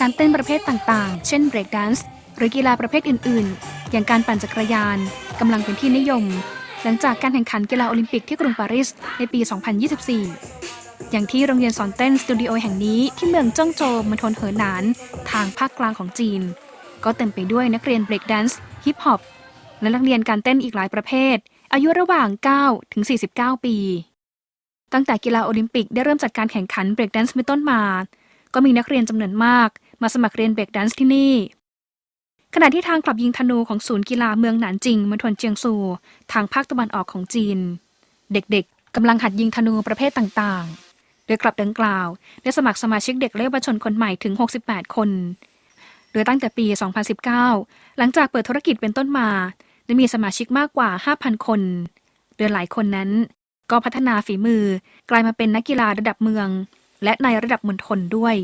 การเต้นประเภทต่างๆ เช่นเบรกแดนซ์หรือกีฬาประเภทอื่นๆ อย่างการปั่นจักรยานกำลังเป็นที่นิยม หลังจากการแข่งขันกีฬาโอลิมปิกที่กรุงปารีสในปี 2024 อย่างที่โรงเรียนสอนเต้นสตูดิโอแห่งนี้ที่เมืองจ้องโจวมณฑลเหอหนาน ทางภาคกลางของจีน ก็เต็มไปด้วยนักเรียนเบรกแดนซ์ฮิปฮอปและนักเรียนการเต้นอีกหลายประเภท อายุระหว่าง 9 ถึง 49 ปี ตั้งแต่กีฬาโอลิมปิกได้เริ่มจัดการแข่งขันเบรกแดนซ์เป็นต้นมา ก็มีนักเรียนจำนวนมาก มาสมัครเรียนเบรกแดนซ์ที่นี่ ขณะที่ทางกลับยิงธนูของศูนย์กีฬาเมืองหนานจิงมณฑลเจียงซู ทางภาคตะวันออกของจีน เด็กๆกำลังหัดยิงธนูประเภทต่างๆ โดยกลับดังกล่าวได้สมัครสมาชิกเด็กและเยาวชนคนใหม่ถึง 68 คนโดยตั้งแต่ปี 2019 หลังจากเปิดธุรกิจเป็นต้นมาได้มีสมาชิกมากกว่า 5,000 คน โดยหลายคนนั้นก็พัฒนาฝีมือ กลายมาเป็นนักกีฬาระดับเมือง และในระดับมณฑลด้วย